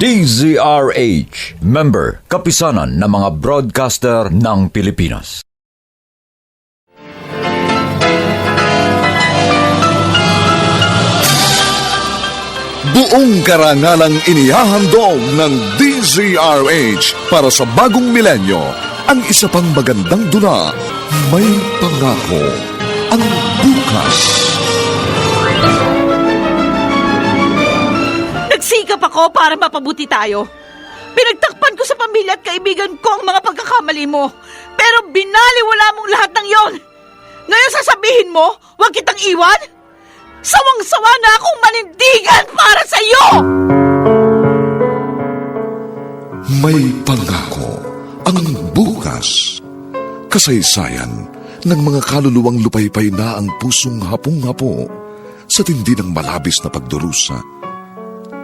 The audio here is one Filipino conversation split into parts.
DZRH, member, kapisanan ng mga broadcaster ng Pilipinas. Buong karangalang inihahandog ng DZRH para sa bagong milenyo ang isa pang magandang dula, May Pangako, ang bukas. Nagsikap ako para mapabuti tayo. Pinagtakpan ko sa pamilya at kaibigan ko ang mga pagkakamali mo. Pero binaliwala mong lahat ng yon. Ngayon sasabihin mo, huwag kitang iwan? Sawang-sawa na akong manindigan para sa iyo! May Pangako, ang bukas. Kasaysayan ng mga kaluluwang lupaypay na ang pusong hapong-hapo sa tindi ng malabis na pagdurusa.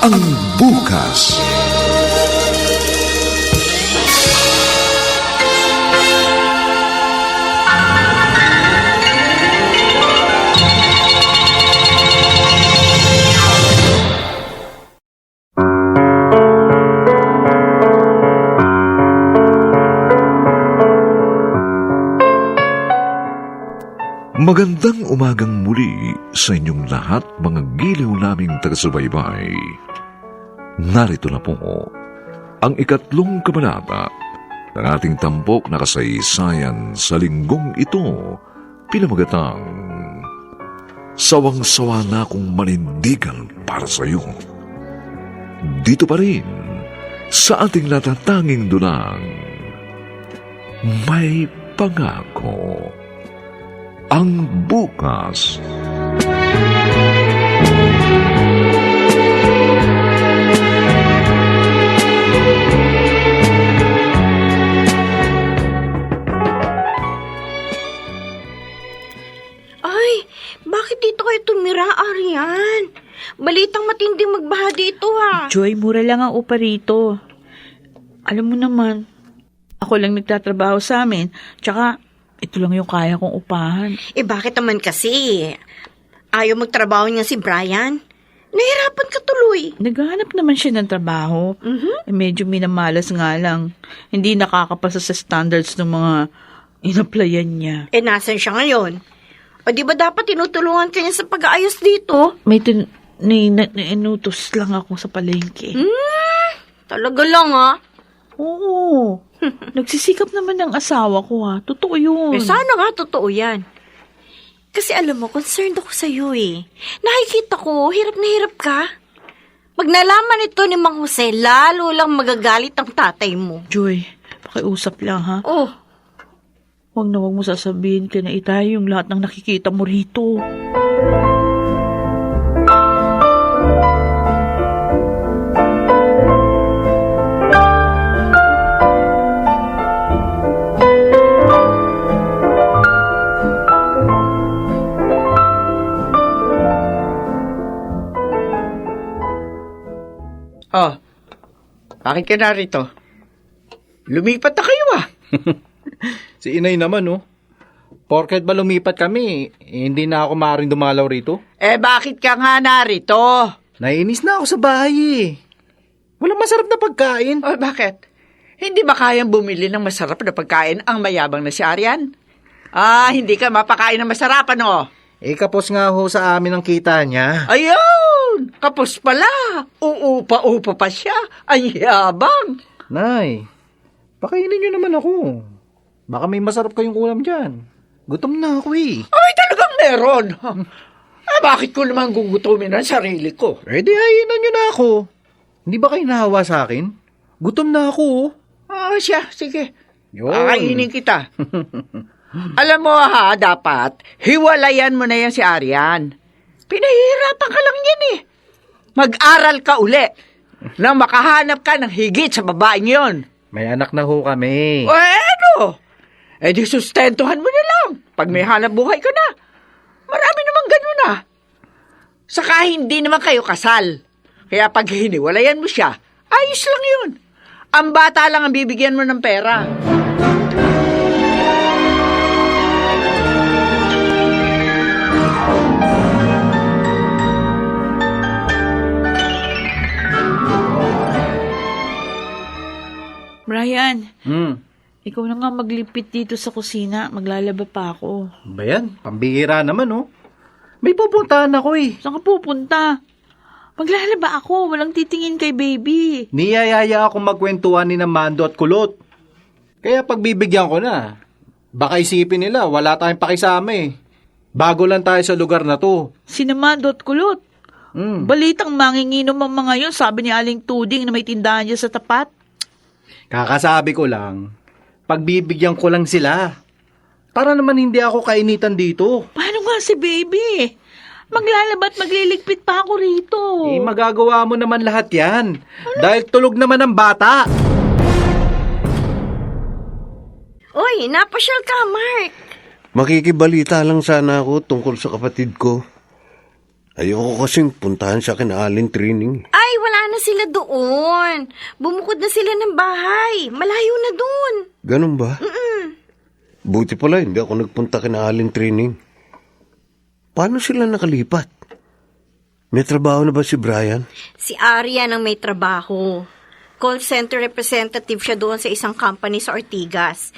ang bukas. Magandang umagang muli sa inyong lahat mga giliw naming taga-subaybay. Narito na po ang ikatlong kabanata ng ating tampok na kasaysayan sa linggong ito pinamagatang Sawang-sawa na akong manindigan para sa iyo. Dito pa rin sa ating natatanging dunang may pangako ang bukas. Ay, bakit dito kayo tumira, Arian? Balitang matinding magbaha dito, ha? Joy, mura lang ang upa rito. Alam mo naman, ako lang nagtatrabaho sa amin. Tsaka, ito lang yung kaya kong upahan. Eh, bakit naman kasi? Ayaw magtrabaho niya si Brian? Nahirapan ka tuloy. Naghahanap naman siya ng trabaho. Eh, medyo minamalas nga lang. Hindi nakakapasa sa standards ng mga inaplayan niya. Eh, nasan siya ngayon? O di ba dapat tinutulungan ka niya sa pag-aayos dito? May tin... Ni, na, inutos lang ako sa palengke. Talaga lang, ha? Oo. Nagsisikap naman ng asawa ko ha. Totoo yun. Eh, sana nga totoo yan. Kasi alam mo, concerned ako sa iyo eh. Nakikita ko, hirap na hirap ka. Pag nalaman ito ni Mang Jose, lalo lang magagalit ang tatay mo. Joy, pakiusap lang ha. Oh, Huwag na huwag mo sasabihin ka na itay yung lahat ng nakikita mo rito. Oh, bakit ka narito? Lumipat na kayo ah. Si inay naman, oh. Porket ba lumipat kami, eh, hindi na ako maaaring dumalaw rito? Eh bakit ka nga narito? Naiinis na ako sa bahay eh. Walang masarap na pagkain. Oh, bakit? Hindi ba kayang bumili ng masarap na pagkain ang mayabang na si Arian? Ah, hindi ka mapakain ng masarap, ano? Eh, kapos nga ho sa amin ang kita niya. Ayun! Kapos pala! Uupa-upa pa siya! Ang yabang! Nay, Pakainin nyo naman ako. Baka may masarap kayong ulam dyan. Gutom na ako eh. Ay, talagang meron. Ah, bakit ko naman gugutumin ang sarili ko? Eh di hainan nyo na ako. Hindi ba kayo nahawa sa akin? Gutom na ako oh. Ah, siya, sige. Yun. Kakainin kita. Alam mo ha, dapat, hiwalayan mo na yan si Arian. Pinahihirapan ka lang yan eh. Mag-aral ka uli nang makahanap ka ng higit sa babaeng yon. May anak na ho kami. O eh, ano? Eh di sustentuhan mo na lang pag may hanap buhay ka na. Marami namang ganun ah. Saka hindi naman kayo kasal. Kaya pag hiniwalayan mo siya, ayos lang yun. Ang bata lang ang bibigyan mo ng pera. Brian, Hmm. ikaw na nga maglipit dito sa kusina. Maglalaba pa ako. Ba yan? Pambihira naman oh. May pupuntahan ako eh. Saan ka pupunta? Maglalaba ako. Walang titingin kay baby. Niyayaya ako magkwentuhan ni Mando at Kulot. Kaya pagbibigyan ko na, baka isipin nila wala tayong pakisama eh. Bago lang tayo sa lugar na to. Sinamandot kulot. Hmm. Balitang manginginom ang mga yon, sabi ni Aling Tuding na may tindahan niya sa tapat. Kakasabi ko lang, pagbibigyan ko lang sila. Para naman hindi ako kainitan dito. Paano nga si baby? Maglalaba at magliligpit pa ako rito. Eh, magagawa mo naman lahat yan. Dahil tulog naman ang bata. Uy, napasyal ka, Mark. Makikibalita lang sana ako tungkol sa kapatid ko. Ayoko kasing puntahan sa kinaalin training. Ay, wala na sila doon. Bumukod na sila ng bahay. Malayo na doon. Ganun ba? Buti pala hindi ako nagpunta kinaalin training. Paano sila nakalipat? May trabaho na ba si Brian? Si Arian ang may trabaho. Call center representative siya doon sa isang company sa Ortigas.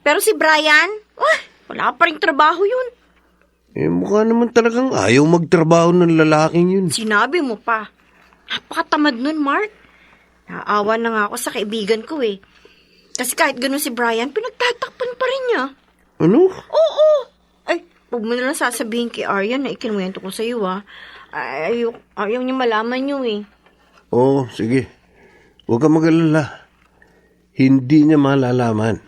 Pero si Brian, wah, wala pa rin trabaho yun. Eh mukha naman talagang ayaw magtrabaho ng lalaking yun. Sinabi mo pa. Napakatamad nun, Mark. Naawa na nga ako sa kaibigan ko eh. Kasi kahit ganun si Brian, pinagtatakpan pa rin niya. Ano? Oo! Ay, huwag mo nalang sasabihin kay Arian na ikinuwento ko sa iyo, ah. Ay, ayaw, ayaw niya malaman niyo eh. Oo, sige. Huwag kang mag-alala. Hindi niya malalaman.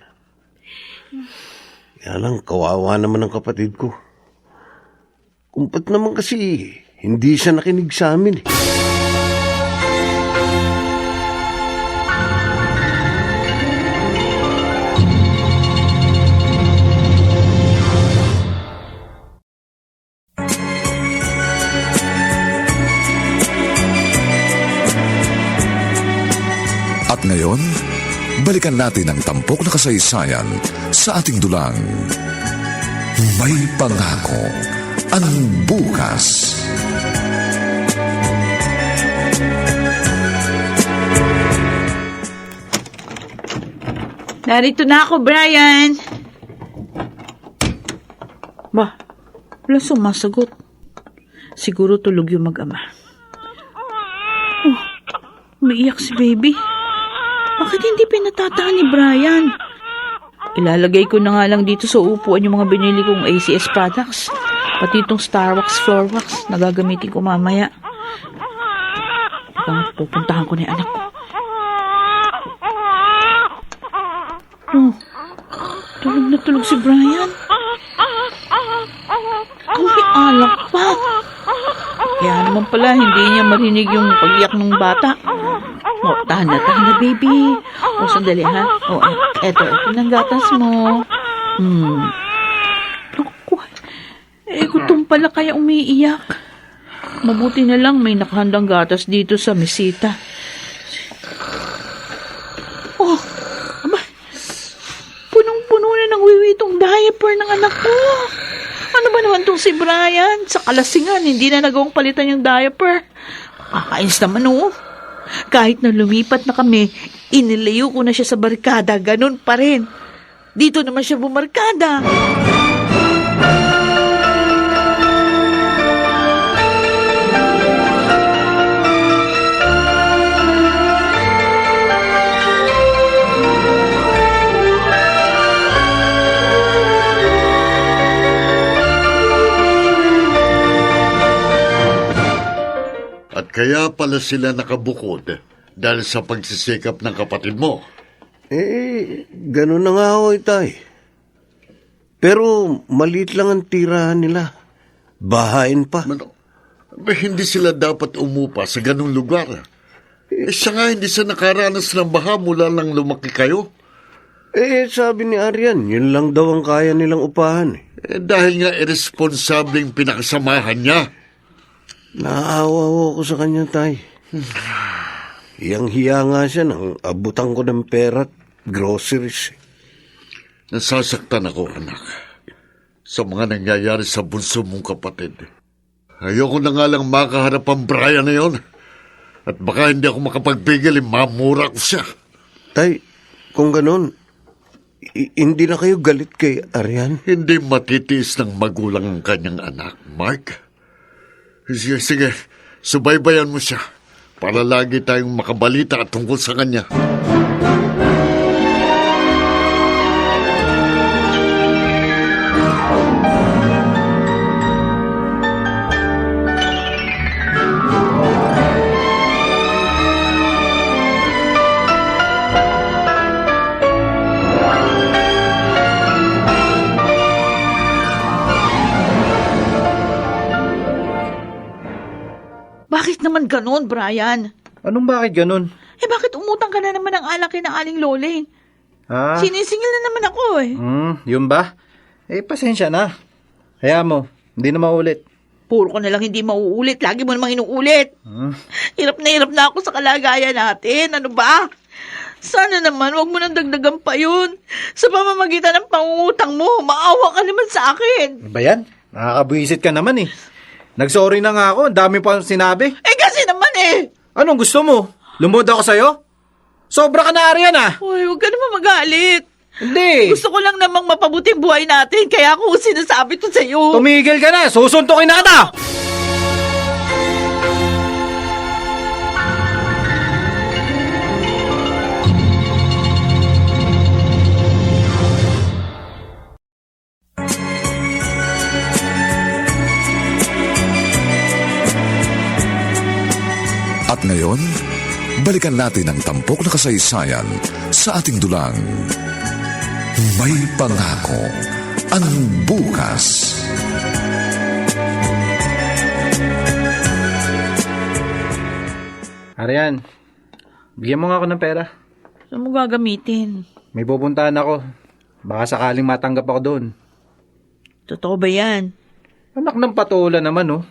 Kaya lang, kawawa naman ang kapatid ko. Kumpat naman kasi, hindi siya nakinig sa amin. eh. Balikan natin ang tampok na kasaysayan sa ating dulang. May pangako ang bukas. Narito na ako, Brian. Ba, wala sumasagot. Siguro tulog yung mag-ama. Oh, umiiyak si baby. Bakit hindi pinatataan ni Brian? Ilalagay ko na nga lang dito sa upuan yung mga binili kong ACS products. Pati itong Starwax Floor Wax na gagamitin ko mamaya. Teka, pupuntahan ko na anak ko. Oh, tulog na tulog si Brian. Ang alak pa. Kaya naman pala, hindi niya marinig yung pag-iyak ng bata. O, tahan na, tahan na, baby. O, sandali, ha? O, eto, eto ng gatas mo. Hmm. Naku, eh, gutom pala kaya umiiyak. Mabuti na lang may nakahandang gatas dito sa mesita. Oh, aba, punong-puno na ng wiwitong diaper ng anak ko. Ano ba naman tong si Brian? Sa kalasingan, hindi na nagawang palitan yung diaper. Kakainis naman oh. Kahit na lumipat na kami, inilayo ko na siya sa barkada, ganun pa rin. Dito naman siya bumarkada. Kaya pala sila nakabukod dahil sa pagsisikap ng kapatid mo. Eh, ganun na nga ho, itay. Pero maliit lang ang tirahan nila. Bahain pa. Ano? Ba, hindi sila dapat umupa sa ganung lugar. Eh, siya nga hindi siya nakaranas ng baha mula lang lumaki kayo. Eh, sabi ni Arian, yun lang daw ang kaya nilang upahan. eh. Eh, dahil nga irresponsableng pinakasamahan niya. Naawa ho ako sa kanya, tay. Iyang hiya nga siya nang abutan ko ng pera at groceries. Nasasaktan ako, anak. Sa mga nangyayari sa bunso mong kapatid. Ayoko na nga lang makaharap ang Brian na yun. At baka hindi ako makapagbigil, eh, mamura ko siya. Tay, kung ganon, i- hindi na kayo galit kay Arian? Hindi matitiis ng magulang ang kanyang anak, Mark. Sige, sige, subaybayan mo siya para lagi tayong makabalita tungkol sa kanya. Naman ganon, Brian? Anong bakit ganun? Eh bakit umutang ka na naman ng alak kay na Aling Loling? Ha? Sinisingil na naman ako eh. Hmm, yun ba? Eh, pasensya na. Kaya mo, hindi na maulit. Puro ko na lang hindi mauulit. Lagi mo namang inuulit. Hmm? Hirap na hirap na ako sa kalagayan natin. Ano ba? Sana naman, wag mo nang dagdagan pa yun. Sa pamamagitan ng pangungutang mo, maawa ka naman sa akin. Ano ba yan? Nakakabwisit ka naman eh. Nagsorry na nga ako, ang dami pa sinabi. Kasi naman eh. Anong gusto mo? Lumod ako sa'yo? Sobra ka na Arian ah! Uy, huwag ka naman magalit. Hindi! Gusto ko lang namang mapabuti ang buhay natin, kaya ako sinasabi to sa'yo. Tumigil ka na! Susuntokin na kita! Ngayon, balikan natin ang tampok na kasaysayan sa ating dulang. May pangako ang bukas. Arian, bigyan mo nga ako ng pera. Saan mo gagamitin? May pupuntahan ako. Baka sakaling matanggap ako doon. Totoo ba yan? Anak ng patula naman, oh.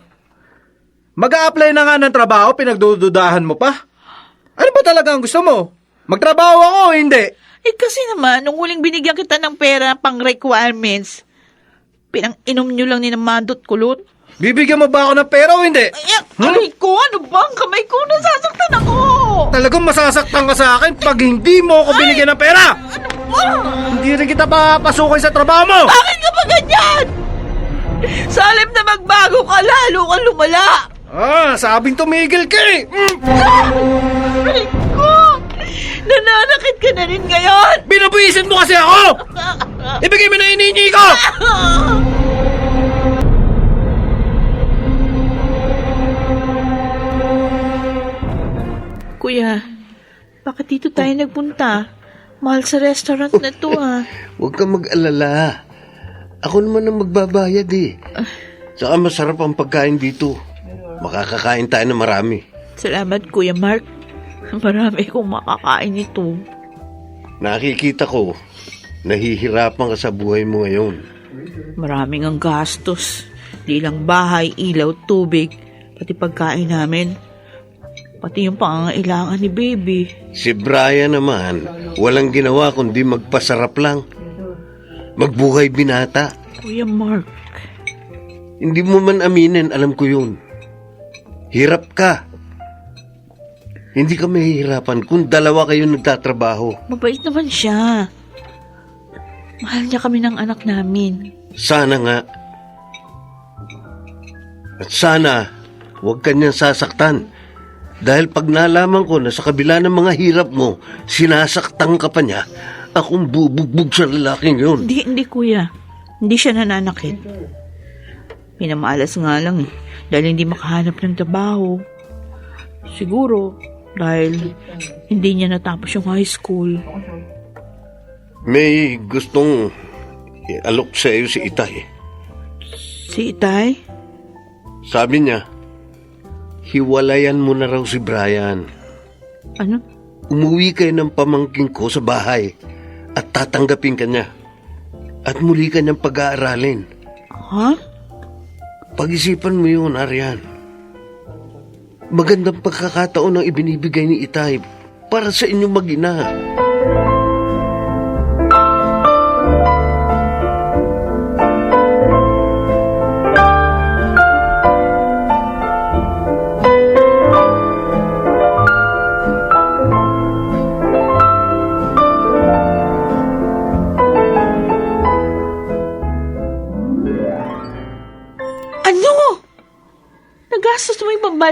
Mag apply na nga ng trabaho, pinagdududahan mo pa? Ano ba talaga ang gusto mo? Magtrabaho ako o hindi? Eh kasi naman, nung huling binigyan kita ng pera pang requirements, pinang-inom nyo lang ni na Mandot Kulot. Bibigyan mo ba ako ng pera o hindi? Ay, kamay ko, ano ba? Ang kamay ko, nasasaktan ako! Talagang masasaktan ka sa akin pag hindi mo ako binigyan ng pera! Ah, Hindi rin kita papasukin sa trabaho mo! bakit ka ba ganyan? Sa halip na magbago ka, lalo kang lumala! Ah, sabing tumigil ka eh! Mm. Aray ko! Nananakit ka na rin ngayon! Binabuisin mo kasi ako! Ibigay mo na yung hinihingi ko! Kuya, bakit dito tayo nagpunta? Mahal sa restaurant na to ah. Huwag kang mag-alala. Ako naman ang magbabayad eh. Saka masarap ang pagkain dito. Makakakain tayo ng marami. Salamat Kuya Mark. Marami kong makakain ito. Nakikita ko, nahihirapan ka sa buhay mo ngayon. Maraming ang gastos. Di lang bahay, ilaw, tubig, pati pagkain namin. Pati yung pangangailangan ni baby. Si Brian naman, walang ginawa kundi magpasarap lang. Magbuhay binata. Kuya Mark, Hindi mo man aminin, alam ko yun. Hirap ka. Hindi ka mahihirapan kung dalawa kayo nagtatrabaho. mabait naman siya. Mahal niya kami ng anak namin. Sana nga. At sana, huwag kanyang sasaktan. Dahil pag nalaman ko na sa kabila ng mga hirap mo, sinasaktan ka pa niya, akong bubugbog sa lalaking yun. Hindi, hindi kuya. Hindi siya nananakit. Pinamalas nga lang eh. Dahil hindi makahanap ng trabaho. Siguro, dahil hindi niya natapos yung high school. May gustong ialok sa iyo si Itay. Si Itay? Sabi niya, hiwalayan mo na raw si Brian. Ano? Umuwi kayo ng pamangking ko sa bahay at tatanggapin ka niya. At muli ka niyang pag-aaralin. Ha? Pag-isipan mo yun, Arian. Magandang pagkakataon ang ibinibigay ni Itay para sa inyong mag-ina.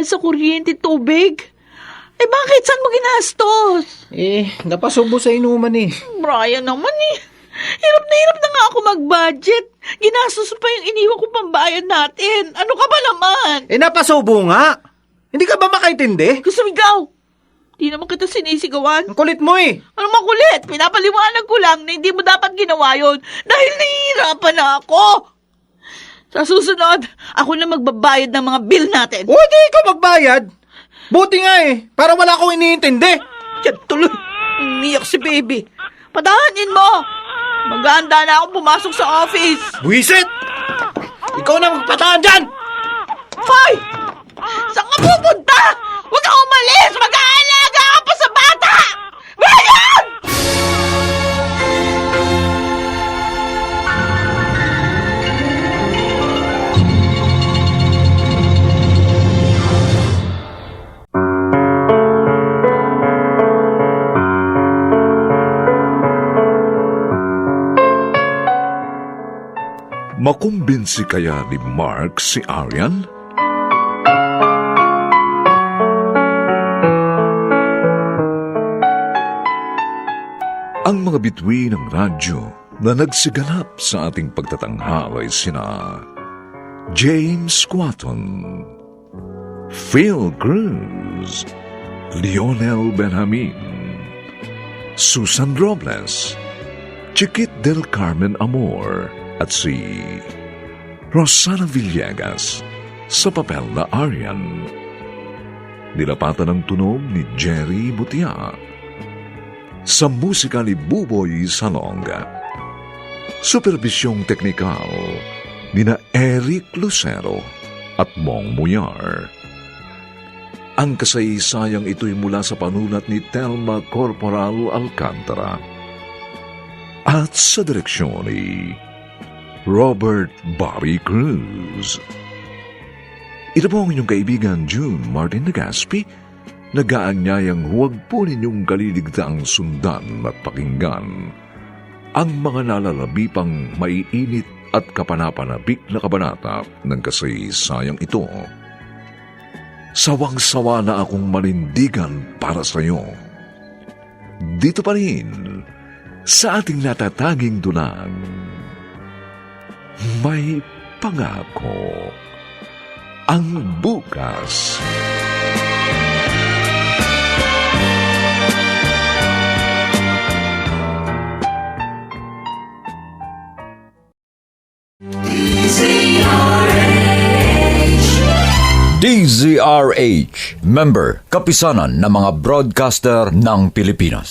Pambayad sa kuryente, tubig? Eh bakit? Saan mo ginastos? Eh, napasubo sa inuman eh. Brian naman eh. Hirap na hirap na nga ako mag-budget. Ginastos pa yung iniwan ko pambayad natin. Ano ka ba naman? Eh, napasubo nga. Hindi ka ba makaintindi? Gusto ikaw? Di naman kita sinisigawan. Ang kulit mo eh. Ano makulit? Pinapaliwanag ko lang na hindi mo dapat ginawa yun dahil nahihirapan na ako. Sa susunod, ako na magbabayad ng mga bill natin. O, di ikaw magbayad. Buti nga eh, para wala akong iniintindi. Yan tuloy. Umiyak si baby. Padahanin mo. Maganda na akong pumasok sa office. Buisit! Ikaw na magpataan dyan! Hoy! Saan ka pupunta? Huwag kang umalis! Mag-aalaga Makumbinsi kaya ni Mark si Arian? Ang mga bituin ng radyo na nagsiganap sa ating pagtatanghal ay sina James Squatton, Phil Cruz, Lionel Benjamin, Susan Robles, Chiquit del Carmen Amor at si Rosana Villegas sa papel na Arian. Nilapatan ng tunog ni Jerry Butia. Sa musika ni Buboy Salonga. Supervisyong teknikal ni na Eric Lucero at Mong Muyar. Ang kasaysayang ito'y mula sa panulat ni Telma Corporal Alcantara at sa direksyon ni Robert Bobby Cruz. Ito po ang inyong kaibigan June Martin Nagaspi, nag-aanyayang huwag po ninyong kaliligtaang sundan at pakinggan ang mga nalalabi pang maiinit at kapanapanabik na kabanata ng kasaysayang ito. Sawang-sawa na akong manindigan para sa iyo. Dito pa rin, sa ating natataging dulang, may pangako ang bukas. DZRH, member, kapisanan ng mga broadcaster ng Pilipinas.